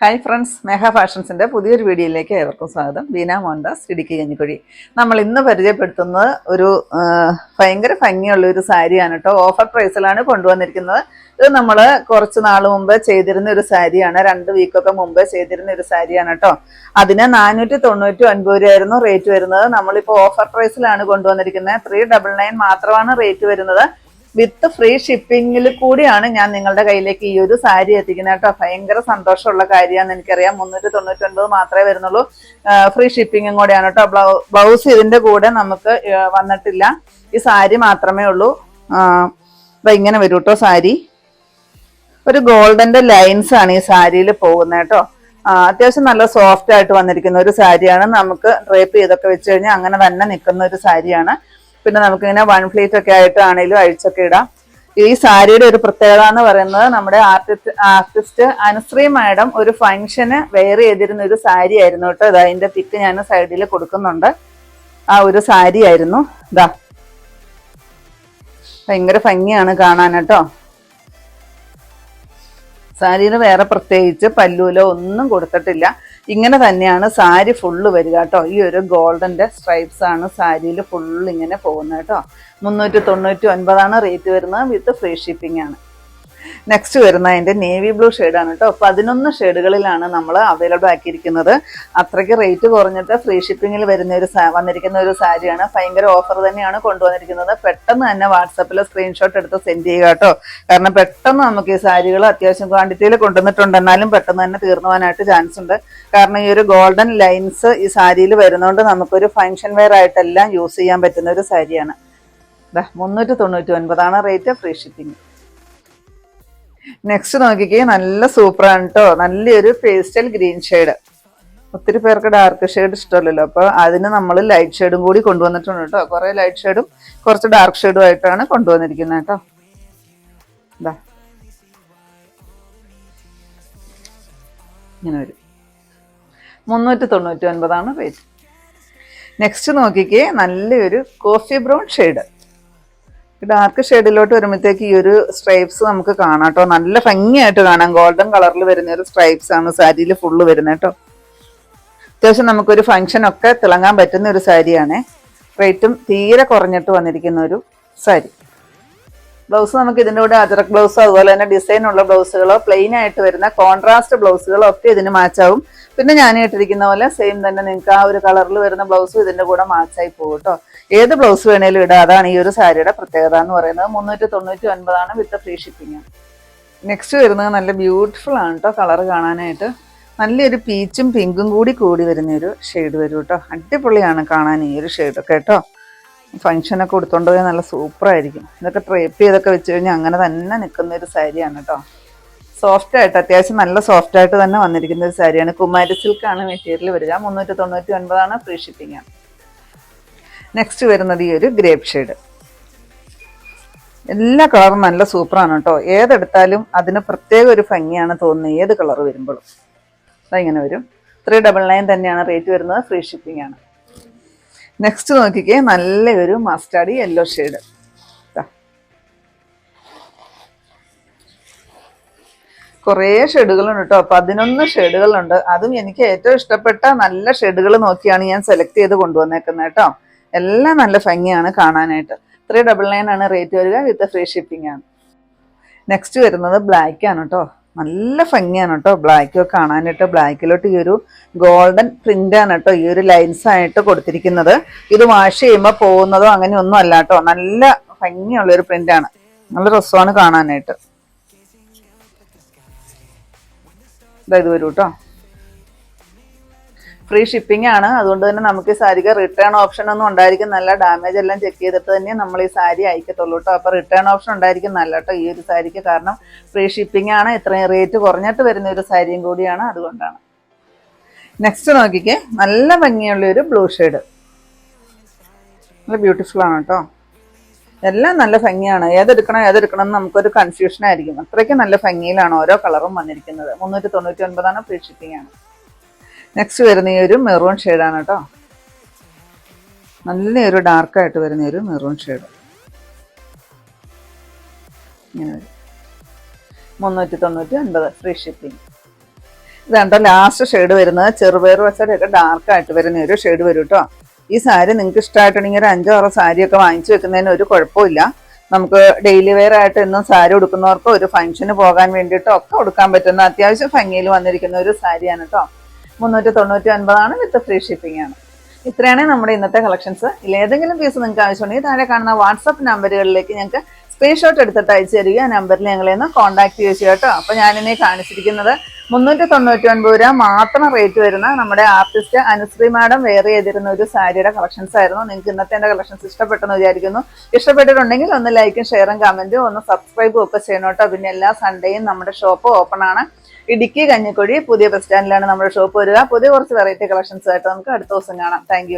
Hi friends മെഹ ഫാഷൻസിന്റെ പുതിയൊരു വീഡിയോയിലേക്ക് ഏവർക്കും സ്വാഗതം. ബീന മോഹൻദാസ് ഇടുക്കി കഞ്ഞിക്കുഴി. നമ്മൾ ഇന്ന് പരിചയപ്പെടുത്തുന്നത് ഒരു ഭയങ്കര ഭംഗിയുള്ള ഒരു സാരിയാണ് കേട്ടോ ഓഫർ പ്രൈസിലാണ് കൊണ്ടുവന്നിരിക്കുന്നത്. ഇത് നമ്മൾ കുറച്ച് നാൾ മുമ്പ് ചെയ്തിരുന്ന ഒരു സാരിയാണ്. രണ്ട് വീക്കൊക്കെ മുമ്പ് ചെയ്തിരുന്ന ഒരു സാരിയാണ് കേട്ടോ അതിന് നാനൂറ്റി തൊണ്ണൂറ്റി ഒൻപത് രൂപയായിരുന്നു റേറ്റ് വരുന്നത്. നമ്മളിപ്പോൾ ഓഫർ പ്രൈസിലാണ് കൊണ്ടുവന്നിരിക്കുന്നത്. ത്രീ ഡബിൾ നയൻ മാത്രമാണ് റേറ്റ് വരുന്നത്. വിത്ത് ഫ്രീ ഷിപ്പിങ്ങിൽ കൂടിയാണ് ഞാൻ നിങ്ങളുടെ കയ്യിലേക്ക് ഈ ഒരു സാരി എത്തിക്കുന്നത് കേട്ടോ. ഭയങ്കര സന്തോഷമുള്ള കാര്യമാണ്. എനിക്കറിയാം മുന്നൂറ്റി തൊണ്ണൂറ്റി ഒൻപത് മാത്രമേ വരുന്നുള്ളൂ. ഫ്രീ ഷിപ്പിങ്ങും കൂടെയാണ് കേട്ടോ. ബ്ലൗസ് ഇതിന്റെ കൂടെ നമുക്ക് വന്നിട്ടില്ല. ഈ സാരി മാത്രമേ ഉള്ളൂ. ഇങ്ങനെ വരും കേട്ടോ സാരി. ഒരു ഗോൾഡന്റെ ലൈൻസ് ആണ് ഈ സാരിയിൽ പോകുന്നത് കേട്ടോ. അത്യാവശ്യം നല്ല സോഫ്റ്റ് ആയിട്ട് വന്നിരിക്കുന്ന ഒരു സാരിയാണ്. നമുക്ക് ഡ്രേപ്പ് ചെയ്തൊക്കെ വെച്ച് കഴിഞ്ഞാൽ അങ്ങനെ തന്നെ നിൽക്കുന്ന ഒരു സാരിയാണ്. പിന്നെ നമുക്ക് ഇങ്ങനെ വൺ ഫ്ലീറ്റ് ഒക്കെ ആയിട്ട് ആണെങ്കിലും അഴിച്ചൊക്കെ ഇടാം. ഈ സാരിയുടെ ഒരു പ്രത്യേകത എന്ന് പറയുന്നത് നമ്മുടെ ആർട്ടിസ്റ്റ് ആർട്ടിസ്റ്റ് അനുശ്രീ മാഡം ഒരു ഫംഗ്ഷന് വെയർ ചെയ്തിരുന്ന ഒരു സാരി ആയിരുന്നു കേട്ടോ. ഇതാ അതിന്റെ പിക്ക് ഞാൻ സൈഡിൽ കൊടുക്കുന്നുണ്ട്. ആ ഒരു സാരി ആയിരുന്നു. ഇതാ. ഭയങ്കര ഭംഗിയാണ് കാണാൻ കേട്ടോ. സാരിയിൽ വേറെ പ്രത്യേകിച്ച് പല്ലൂലോ ഒന്നും കൊടുത്തിട്ടില്ല. ഇങ്ങനെ തന്നെയാണ് സാരി ഫുള്ള് വരിക കേട്ടോ. ഈ ഒരു ഗോൾഡന്റെ സ്ട്രൈപ്സ് ആണ് സാരിയിൽ ഫുള്ള് ഇങ്ങനെ പോകുന്നത് കേട്ടോ. മുന്നൂറ്റി തൊണ്ണൂറ്റി ഒൻപതാണ് റേറ്റ് വരുന്നത് വിത്ത് ഫ്രീ ഷിപ്പിംഗ് ആണ്. നെക്സ്റ്റ് വരുന്ന അതിന്റെ നേവി ബ്ലൂ ആണ് കേട്ടോ. പതിനൊന്ന് ഷെയ്ഡുകളിലാണ് നമ്മൾ അവൈലബിൾ ആക്കിയിരിക്കുന്നത്. അത്രയ്ക്ക് റേറ്റ് കുറഞ്ഞിട്ട് ഫ്രീ ഷിപ്പിങ്ങിൽ വരുന്ന ഒരു വന്നിരിക്കുന്ന ഒരു സാരിയാണ്. ഭയങ്കര ഓഫർ തന്നെയാണ് കൊണ്ടുവന്നിരിക്കുന്നത്. പെട്ടെന്ന് തന്നെ വാട്സപ്പിൽ സ്ക്രീൻഷോട്ട് എടുത്ത് സെൻഡ് ചെയ്യുക കേട്ടോ. കാരണം പെട്ടെന്ന് നമുക്ക് ഈ സാരികൾ അത്യാവശ്യം ക്വാണ്ടിറ്റിയിൽ കൊണ്ടുവന്നിട്ടുണ്ട്. എന്നാലും പെട്ടെന്ന് തന്നെ തീർന്നു പോകാനായിട്ട് ചാൻസ് ഉണ്ട്. കാരണം ഈ ഒരു ഗോൾഡൻ ലൈൻസ് ഈ സാരിയിൽ വരുന്നതുകൊണ്ട് നമുക്കൊരു ഫങ്ഷൻ വെയർ ആയിട്ടെല്ലാം യൂസ് ചെയ്യാൻ പറ്റുന്ന ഒരു സാരിയാണ്. മുന്നൂറ്റി തൊണ്ണൂറ്റി ഒൻപതാണ് റേറ്റ് ഫ്രീ ഷിപ്പിംഗ് നെക്സ്റ്റ് നോക്കിക്കേ നല്ല സൂപ്പറാണ് കേട്ടോ നല്ലൊരു പേസ്റ്റൽ ഗ്രീൻ ഷെയ്ഡ് ഒത്തിരി പേർക്ക് ഡാർക്ക് ഷെയ്ഡ് ഇഷ്ടമല്ലല്ലോ. അപ്പൊ അതിന് നമ്മൾ ലൈറ്റ് ഷെയ്ഡും കൂടി കൊണ്ടുവന്നിട്ടുണ്ട് കേട്ടോ കുറെ ലൈറ്റ് ഷെയ്ഡും കുറച്ച് ഡാർക്ക് ഷെയ്ഡും ആയിട്ടാണ് കൊണ്ടുവന്നിരിക്കുന്നത് കേട്ടോ ഇങ്ങനെ വരും. മുന്നൂറ്റി തൊണ്ണൂറ്റി ഒൻപതാണ് റേറ്റ് നെക്സ്റ്റ് നോക്കിക്കേ നല്ലൊരു കോഫി ബ്രൗൺ ഷെയ്ഡ് ഡാർക്ക് ഷെയ്ഡിലോട്ട് വരുമ്പോഴത്തേക്ക് ഈ ഒരു സ്ട്രൈപ്സ് നമുക്ക് കാണാം കേട്ടോ നല്ല ഭംഗിയായിട്ട് കാണാം. ഗോൾഡൻ കളറിൽ വരുന്ന ഒരു സ്ട്രൈപ്സ് ആണ്. സാരിയിൽ ഫുള്ള് വരുന്നത് കേട്ടോ അത്യാവശ്യം നമുക്കൊരു ഫംഗ്ഷൻ ഒക്കെ തിളങ്ങാൻ പറ്റുന്ന ഒരു സാരിയാണേ. റേറ്റും തീരെ കുറഞ്ഞിട്ട് വന്നിരിക്കുന്ന ഒരു സാരി. ബ്ലൗസ് നമുക്ക് ഇതിന്റെ കൂടെ അജറക് ബ്ലൗസോ അതുപോലെ തന്നെ ഡിസൈൻ ഉള്ള ബ്ലൗസുകളോ പ്ലെയിൻ ആയിട്ട് വരുന്ന കോൺട്രാസ്റ്റ് ബ്ലൗസുകളോ ഒക്കെ ഇതിന് മാച്ചാവും പിന്നെ ഞാൻ ഇട്ടിരിക്കുന്ന പോലെ സെയിം തന്നെ നിങ്ങൾക്ക് ആ ഒരു കളറിൽ വരുന്ന ബ്ലൗസും ഇതിന്റെ കൂടെ മാച്ചായി പോകും കേട്ടോ ഏത് ബ്ലൗസ് വേണേലും ഇടാം. അതാണ് ഈ ഒരു സാരിയുടെ പ്രത്യേകത എന്ന് പറയുന്നത്. മുന്നൂറ്റി തൊണ്ണൂറ്റി ഒൻപതാണ് വിത്ത് ഫ്രീ ഷിപ്പിംഗ് നെക്സ്റ്റ് വരുന്നത് നല്ല ബ്യൂട്ടിഫുൾ ആണ് കേട്ടോ കളർ കാണാനായിട്ട്. നല്ലൊരു പീച്ചും പിങ്കും കൂടി കൂടി വരുന്ന ഒരു ഷെയ്ഡ് വരും കേട്ടോ അടിപൊളിയാണ് കാണാൻ ഈ ഒരു ഷെയ്ഡൊക്കെ കേട്ടോ ഫംഗ്ഷനൊക്കെ കൊടുത്തോണ്ട് പോയാൽ നല്ല സൂപ്പർ ആയിരിക്കും. ഇതൊക്കെ ട്രേപ്പ് ചെയ്തൊക്കെ വെച്ച് കഴിഞ്ഞാൽ അങ്ങനെ തന്നെ നിൽക്കുന്ന ഒരു സാരിയാണ് കേട്ടോ സോഫ്റ്റ് ആയിട്ട് അത്യാവശ്യം നല്ല സോഫ്റ്റ് ആയിട്ട് തന്നെ വന്നിരിക്കുന്ന ഒരു സാരിയാണ്. കുമാരി സിൽക്കാണ് മെറ്റീരിയൽ വരിക. മുന്നൂറ്റി തൊണ്ണൂറ്റി ഒൻപതാണ് ഫ്രീ ഷിപ്പിംഗ് ആണ് നെക്സ്റ്റ് വരുന്നത് ഈ ഒരു ഗ്രേപ്പ് ഷെയ്ഡ് എല്ലാ കളറും നല്ല സൂപ്പറാണ് കേട്ടോ ഏതെടുത്താലും അതിന് പ്രത്യേക ഒരു ഭംഗിയാണ് തോന്നുന്നത് ഏത് കളർ വരുമ്പോഴും. ഇങ്ങനെ വരും. ത്രീ ഡബിൾ നയൻ തന്നെയാണ് റേറ്റ് വരുന്നത്. ഫ്രീ ഷിപ്പിംഗ് ആണ്. നെക്സ്റ്റ് നോക്കിക്കേ. നല്ലൊരു മസ്റ്റാർഡ് യെല്ലോ ഷെയ്ഡ് കുറേ ഷെഡുകളുണ്ട് കേട്ടോ പതിനൊന്ന് ഷെഡുകളുണ്ട് അതും എനിക്ക് ഏറ്റവും ഇഷ്ടപ്പെട്ട നല്ല ഷെഡുകൾ നോക്കിയാണ് ഞാൻ സെലക്ട് ചെയ്ത് കൊണ്ടുവന്നേക്കുന്നത് കേട്ടോ എല്ലാം നല്ല ഭംഗിയാണ് കാണാനായിട്ട്. ത്രീ ഡബിൾ നയൻ ആണ് റേറ്റ് വരിക വിത്ത് ഫ്രീ ഷിപ്പിംഗ് ആണ്. നെക്സ്റ്റ് വരുന്നത് ബ്ലാക്ക് ആണ് കേട്ടോ നല്ല ഭംഗിയാണ് കേട്ടോ ബ്ലാക്ക് കാണാനായിട്ട്. ബ്ലാക്കിലോട്ട് ഈ ഒരു ഗോൾഡൻ പ്രിന്റ് ആണ് കേട്ടോ ഈ ഒരു ലൈൻസ് ആയിട്ട് കൊടുത്തിരിക്കുന്നത്. ഇത് വാഷ് ചെയ്യുമ്പോൾ പോകുന്നതോ അങ്ങനെ ഒന്നും അല്ല കേട്ടോ നല്ല ഭംഗിയുള്ള ഒരു പ്രിന്റ് ആണ്. നല്ല രസമാണ് കാണാനായിട്ട്. ഇതാ ഇത് വരൂ കേട്ടോ ഫ്രീ ഷിപ്പിംഗ് ആണ്. അതുകൊണ്ട് തന്നെ നമുക്ക് ഈ സാരിക്ക് റിട്ടേൺ ഓപ്ഷൻ ഒന്നും ഉണ്ടായിരിക്കും. നല്ല ഡാമേജ് എല്ലാം ചെക്ക് ചെയ്തിട്ട് തന്നെ നമ്മൾ ഈ സാരി അയക്കത്തുള്ളൂ കേട്ടോ അപ്പോൾ റിട്ടേൺ ഓപ്ഷൻ ഉണ്ടായിരിക്കും നല്ല കേട്ടോ ഈ ഒരു സാരിക്ക്. കാരണം ഫ്രീ ഷിപ്പിംഗ് ആണ്. ഇത്രയും റേറ്റ് കുറഞ്ഞിട്ട് വരുന്ന ഒരു സാരിയും കൂടിയാണ്. അതുകൊണ്ടാണ്. നെക്സ്റ്റ് നോക്കിക്കേ. നല്ല ഭംഗിയുള്ള ഒരു ബ്ലൂ ഷെയ്ഡ് നല്ല ബ്യൂട്ടിഫുൾ ആണ് കേട്ടോ എല്ലാം നല്ല ഭംഗിയാണ്. ഏതെടുക്കണം ഏതെടുക്കണം എന്ന് നമുക്കൊരു കൺഫ്യൂഷൻ ആയിരിക്കും. അത്രയ്ക്ക് നല്ല ഭംഗിയിലാണ് ഓരോ കളറും വന്നിരിക്കുന്നത്. മുന്നൂറ്റി തൊണ്ണൂറ്റി ഒൻപതാണ് ഫ്രീ ഷിപ്പിംഗ് ആണ്. നെക്സ്റ്റ് വരുന്ന ഈ ഒരു മെറൂൺ ഷെയ്ഡാണ് കേട്ടോ. നല്ലൊരു ഡാർക്കായിട്ട് വരുന്ന ഒരു മെറൂൺ ഷെയ്ഡ് മുന്നൂറ്റി തൊണ്ണൂറ്റി ഒൻപത് ഫ്രീ ഷിപ്പിംഗ് ഇതാണ്ടോ ലാസ്റ്റ് ഷെയ്ഡ് വരുന്നത് ചെറുപയർ പച്ചടിയൊക്കെ ഡാർക്കായിട്ട് വരുന്ന ഒരു ഷെയ്ഡ് വരും കേട്ടോ. ഈ സാരി നിങ്ങൾക്ക് ഇഷ്ടമായിട്ടുണ്ടെങ്കിൽ ഒരു അഞ്ചോ ആറോ സാരിയൊക്കെ വാങ്ങിച്ചു വെക്കുന്നതിന് ഒരു കുഴപ്പമില്ല. നമുക്ക് ഡെയിലി വെയർ ആയിട്ട് എന്നും സാരി ഉടുക്കുന്നവർക്ക് ഒരു ഫംഗ്ഷന് പോകാൻ വേണ്ടിയിട്ടോ ഒക്കെ ഉടുക്കാൻ പറ്റുന്ന അത്യാവശ്യം ഭംഗിയിൽ വന്നിരിക്കുന്ന ഒരു സാരിയാണ് കേട്ടോ. മുന്നൂറ്റി തൊണ്ണൂറ്റി ഒൻപതാണ് വിത്ത് ഫ്രീ ഷിപ്പിംഗ് ആണ്. ഇത്രയാണ് നമ്മുടെ ഇന്നത്തെ കളക്ഷൻസ് ഏതെങ്കിലും പീസ് നിങ്ങൾക്ക് ആവശ്യമുണ്ടെങ്കിൽ താഴെ കാണുന്ന വാട്സപ്പ് നമ്പറുകളിലേക്ക് ഞങ്ങൾക്ക് സ്ക്രീൻഷോട്ട് എടുത്തിട്ട് അയച്ചു തരിക. ആ നമ്പറിൽ ഞങ്ങളെ ഒന്ന് കോൺടാക്ട് ചെയ്യുക കേട്ടോ അപ്പോൾ ഞാനിനെ കാണിച്ചിരിക്കുന്നത് മുന്നൂറ്റി തൊണ്ണൂറ്റി ഒൻപത് രൂപ മാത്രം റേറ്റ് വരുന്ന നമ്മുടെ ആർട്ടിസ്റ്റ് അനുശ്രീ മാഡം വെയർ ചെയ്തിരുന്ന ഒരു സാരിയുടെ കളക്ഷൻസ് ആയിരുന്നു. നിങ്ങൾക്ക് ഇന്നത്തെ എന്റെ കളക്ഷൻസ് ഇഷ്ടപ്പെട്ടെന്ന് വിചാരിക്കുന്നു. ഇഷ്ടപ്പെട്ടിട്ടുണ്ടെങ്കിൽ ഒന്ന് ലൈക്കും ഷെയറും കമന്റും ഒന്ന് സബ്സ്ക്രൈബും ഒക്കെ ചെയ്യണം പിന്നെ എല്ലാ സൺഡേയും നമ്മുടെ ഷോപ്പ് ഓപ്പൺ ആണ്. ഇടുക്കി കഞ്ഞിക്കുഴി പുതിയ ബസ് സ്റ്റാൻഡിലാണ് നമ്മുടെ ഷോപ്പ് വരിക. പുതിയ കുറച്ച് വെറൈറ്റി കളക്ഷൻസ് ആയിട്ട് നമുക്ക് അടുത്ത ദിവസം കാണാം. താങ്ക്